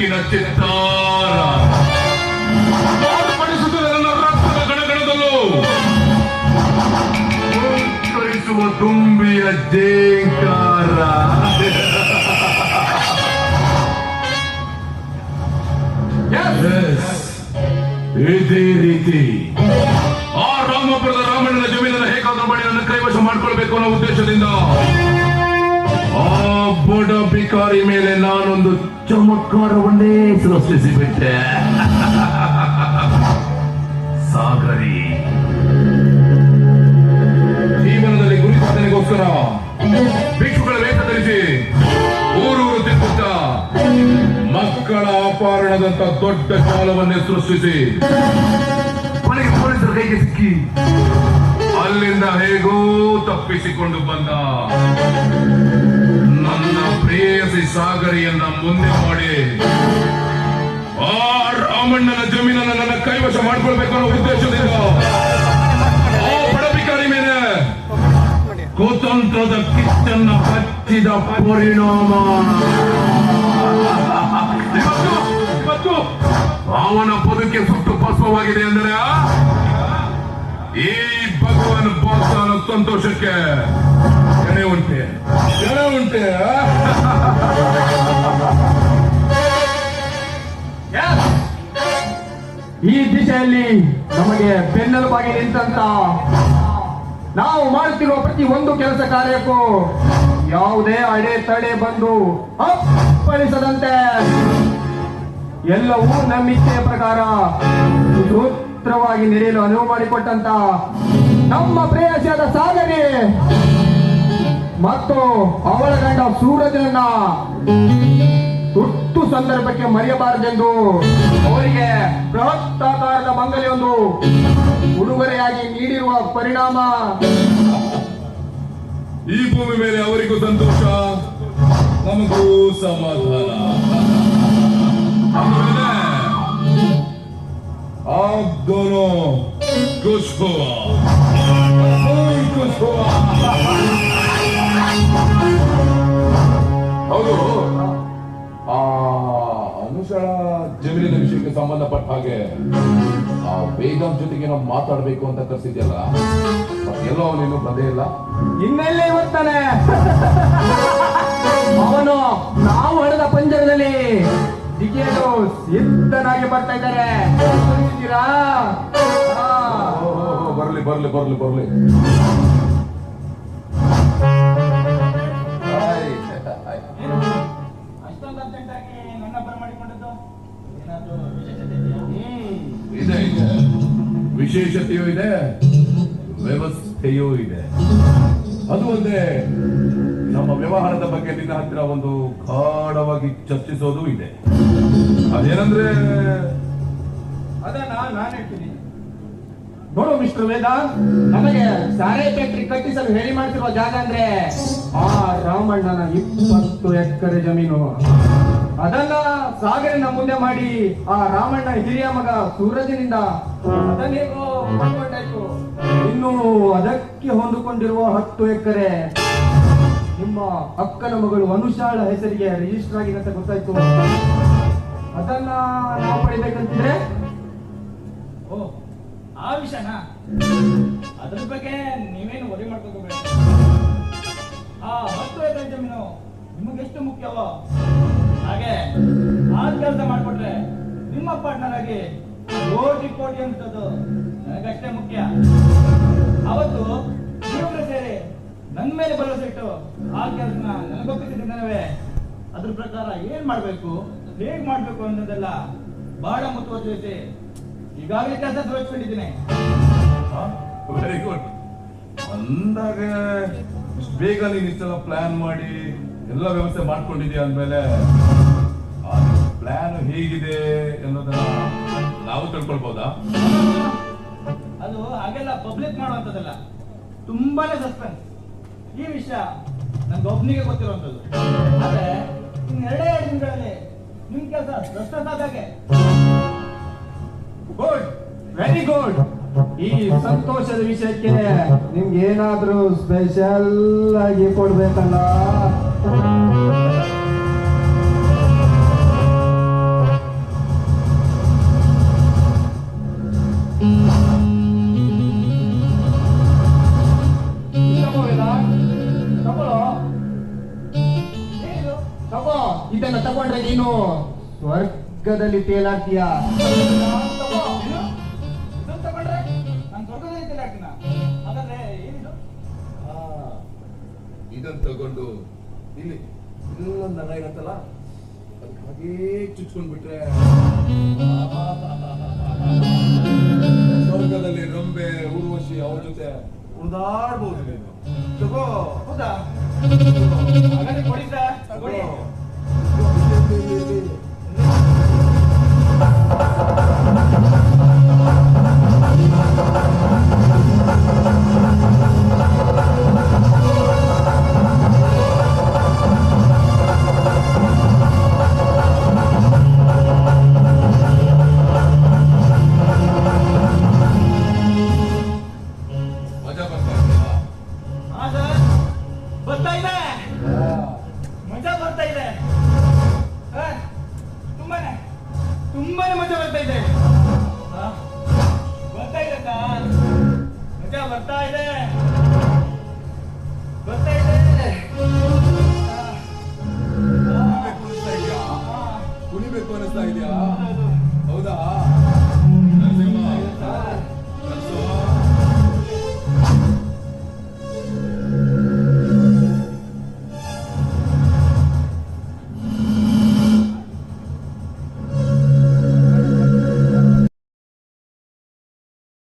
ಬೆಳಕಿನ ಚಿತ್ತಾರ. ತುಂಬಿಯ ಜೇಕಾರ. ಇದೇ ರೀತಿ. ಆ ರಾಮಪುರದ ರಾಮಣ್ಣನ ಜಮೀನನ್ನು ಹೇಗಾದ್ರೂ ಮಾಡಿ ನನ್ನ ಕೈವಶ ಮಾಡ್ಕೊಳ್ಬೇಕು ಅನ್ನೋ ಉದ್ದೇಶದಿಂದ. ಆ ಬಡ ಬಿಕಾರಿ ಮೇಲೆ ನಾನೊಂದು ಚಮತ್ಕಾರವನ್ನೇ ಸೃಷ್ಟಿಸಿಬಿಟ್ಟೆ ಸಾಗರಿ. ಜೀವನದಲ್ಲಿ ಗುರಿ ಭಿಕ್ಷುಗಳ ವೇಷ ಧರಿಸಿ ಊರೂರು ತಿಕ್ಕುತ್ತ ಮಕ್ಕಳ ಅಪಹರಣದಂತ ದೊಡ್ಡ ಕಾಲವನ್ನೇ ಸೃಷ್ಟಿಸಿ ಕೊನೆಗೆ ಪೊಲೀಸರ ಕೈಗೆ ಸಿಕ್ಕಿ ಅಲ್ಲಿಂದ ಹೇಗೋ ತಪ್ಪಿಸಿಕೊಂಡು ಬಂದ. ಸಾಗರಿಯನ್ನ ಮುಂದೆ ಮಾಡಿ ಆ ರಾಮಣ್ಣನ ಜಮೀನನ್ನ ನನ್ನ ಕೈವಶ ಮಾಡ್ಕೊಳ್ಬೇಕು ಅನ್ನೋ ಉದ್ದೇಶದಿಂದ. ಪಡಬಿಕಾರಿ ಮೇಲೆ ಕುತಂತ್ರದ ಕಿಚ್ಚನ್ನ ಹಚ್ಚಿದ ಪರಿಣಾಮ. ಅವನ ಬದುಕೆ ಸುಟ್ಟು ಪಾಸ್ವವಾಗಿದೆ ಅಂದರೆ, ಈ ಭಗವಾನ್ ಪಾಸ್ವಾನ ಸಂತೋಷಕ್ಕೆ ಕರೆಯುವಂತೆ ಎಣೆ ಉಂಟೆ. ಈ ದಿಶೆಯಲ್ಲಿ ನಮಗೆ ಬೆನ್ನೆಲುಬಾಗಿ ನಿಂತಂತ ನಾವು ಮಾಡುತ್ತಿರುವ ಪ್ರತಿ ಒಂದು ಕೆಲಸ ಕಾರ್ಯಕ್ಕೂ ಯಾವುದೇ ಅಡೆ ತಡೆ ಬಂದು ಅಪ್ಪಳಿಸದಂತೆ. ಎಲ್ಲವೂ ನಮ್ಮ ಇಚ್ಛೆಯ ಪ್ರಕಾರ ಸೂತ್ರವಾಗಿ ನೆರೆಯಲು ಅನುವು ಮಾಡಿಕೊಟ್ಟಂತ ನಮ್ಮ ಪ್ರೇಯಸಿಯಾದ ಸಾಗರಿ. ಮತ್ತು ಅವಳ ಗಂಡ ಸೂರಜನನ್ನ ತುರ್ತು ಸಂದರ್ಭಕ್ಕೆ ಮರೆಯಬಾರದೆಂದು ಅವರಿಗೆ ಬೃಹತ್ತಾಕಾರದ ಬಂಗಲೆಯೊಂದು ಉಡುಗೊರೆಯಾಗಿ ನೀಡಿರುವ ಪರಿಣಾಮ ಈ ಭೂಮಿ ಮೇಲೆ ಅವರಿಗೂ ಸಂತೋಷ ನಮಗೂ ಸಮಾಧಾನ ಆಮೇಲೆ आप दोनों खुश हुआ कोई खुश हुआ ಆ ಅನುಷಳ ಜಮೀನಿನ ವಿಷಯಕ್ಕೆ ಸಂಬಂಧಪಟ್ಟ ಹಾಗೆ ಆ ಬೇಗಂ ಜೊತೆಗೆ ನಾವು ಮಾತಾಡ್ಬೇಕು ಅಂತ ಕರ್ಸಿದ್ಯಲ್ಲ? ಎಲ್ಲೋ ಅವನೇನು ಬಂದೇ ಇಲ್ಲ. ಇನ್ನೆಲ್ಲೇ ಬರ್ತಾನೆ ಅವನು ನಾವು ಹಣದ ಪಂಜರದಲ್ಲಿ ಜಿಗಿಯಲು ಸಿದ್ಧನಾಗಿ ಬರ್ತಾ ಇದ್ದಾರೆ. ಬರ್ಲಿ ಬರ್ಲಿ ಬರ್ಲಿ ಬರ್ಲಿ. ವ್ಯವಸ್ಥೆಯೂ ಇದೆ ಅದು ಒಂದೇ ನಮ್ಮ ವ್ಯವಹಾರದ ಬಗ್ಗೆ ನಿನ್ನ ಹತ್ತಿರ ಒಂದು ಗಾಢವಾಗಿ ಚರ್ಚಿಸೋದು ಇದೆ. ಅದೇನಂದ್ರೆ ಅದನ್ನ ನಾನು ಹೇಳ್ತೀನಿ. ನೋಡು ಮಿಸ್ಟರ್ ವೇದ. ನಮಗೆ ಸಾರೆ ಫ್ಯಾಕ್ಟ್ರಿ ಕಟ್ಟಿಸಲು ಹೇಳಿ ಮಾಡ್ತಿರುವ ಜಾಗ ಅಂದ್ರೆ ಆ ರಾಮಣ್ಣನ ಇಪ್ಪತ್ತು ಎಕರೆ ಜಮೀನು. ಅದನ್ನ ಸಾಗರಿನ ಮುಂದೆ ಮಾಡಿ ಆ ರಾಮಣ್ಣ ಹಿರಿಯ ಮಗ ಸೂರಜನಿಂದ ಇನ್ನು ಅದಕ್ಕೆ ಹೊಂದಿಕೊಂಡಿರುವ ಹತ್ತು ಎಕರೆ ನಿಮ್ಮ ಅಕ್ಕನ ಮಗಳು ಅನುಷಾಳ ಹೆಸರಿಗೆ ರಿಜಿಸ್ಟರ್ ಆಗಿದೆ ಅಂತ ಗೊತ್ತಾಯ್ತು. ಅದನ್ನ ನಾವು ಪಡಿಬೇಕಂತಿದ್ರೆ? ಓ, ಆ ವಿಷಯನಾ? ಅದ್ರ ಬಗ್ಗೆ ನೀವೇನು ವರಿ ಮಾಡ್ಕೋಬೇಕು ಆ ಹತ್ತು ಎಕರೆ ಜಮೀನು ನಿಮಗೆಷ್ಟು ಮುಖ್ಯವೋ? ಹಾಗೆ ಆ ಕೆಲಸ ಮಾಡ್ಕೊಟ್ರೆ ನಿಮ್ಮ ಪಾರ್ಟ್ನರ್ ಆಗಿ ಕೋಟಿ ಕೋಟಿ ಅಂತದ್ದು ನನಗಷ್ಟೇ ಮುಖ್ಯ. ಅವತ್ತು ನೀವು ಸೇರಿ ನನ್ನ ಮೇಲೆ ಭರವಸೆ ಇಟ್ಟು ಆ ಕೆಲಸನ ನನಗೊಪ್ಪಿಸಿದ್ದನವೇ ಅದ್ರ ಪ್ರಕಾರ ಏನ್ ಮಾಡ್ಬೇಕು, ಹೇಗ್ ಮಾಡ್ಬೇಕು ಅನ್ನೋದೆಲ್ಲ ಬಹಳ ಮುತುವರ್ಜಿಸಿ ಈಗಾಗಲೇ ಕೆಲಸ ತೋರಿಸ್ಕೊಂಡಿದ್ದೀನಿ. ವೆರಿ ಗುಡ್ ಅಂದಾಗ ಬೇಗ ನೀನು ಇಷ್ಟೆಲ್ಲ ಪ್ಲಾನ್ ಮಾಡಿ ಎಲ್ಲ ವ್ಯವಸ್ಥೆ ಮಾಡ್ಕೊಂಡಿದ್ಯಾ ಅಂದ್ಮೇಲೆ ಪ್ಲಾನ್ ಹೇಗಿದೆ ಅನ್ನೋದನ್ನ ನಾವು ತಿಳ್ಕೊಳ್ಬೋದಾ? ಅದು ಹಾಗೆಲ್ಲ ಪಬ್ಲಿಕ್ ಮಾಡುವಂಥದ್ದಲ್ಲ. ತುಂಬಾನೇ ಸಸ್ಪೆನ್ಸ್ ಈ ವಿಷಯ ನನ್ಗೆ ಒಬ್ಬನಿಗೆ ಗೊತ್ತಿರುವಂಥದ್ದು. ಆದ್ರೆ ಇನ್ನು ಎರಡೇ ದಿನಗಳಲ್ಲಿ ನಿಮ್ ಕೆಲಸ ಭ್ರಷ್ಟದಾಗೆ ಗುಡ್ ವೆರಿ ಗುಡ್ ಈ ಸಂತೋಷದ ವಿಷಯಕ್ಕೆ ನಿಮ್ಗೆ ಏನಾದ್ರೂ ಸ್ಪೆಷಲ್ ಆಗಿ ಕೊಡ್ಬೇಕಲ್ಲ? ಇದನ್ನ ತಗೊಂಡ್ರೆ ನೀನು ಸ್ವರ್ಗದಲ್ಲಿ ತೇಲಾಡ್ತೀಯ? ಚುಚ್ಕೊಂಡ್ಬಿಟ್ರೆ ಸ್ವರ್ಗದಲ್ಲಿ ರಂಬೆ ಊರ್ವಶಿ ಅವ್ರ ಜೊತೆ ಉಳಿದಾಡ್ಬೋದು ನೀನು ತಗೋ ಹೌದಾ? ಮಜಾ ಬರ್ತಾ ಇದೆ. ತುಂಬಾನೇ ತುಂಬಾನೇ ಮಜಾ ಬರ್ತಾ ಇದೆ. ಬರ್ತಾ ಇದೆ ಮಜಾ ಬರ್ತಾ ಇದೆ.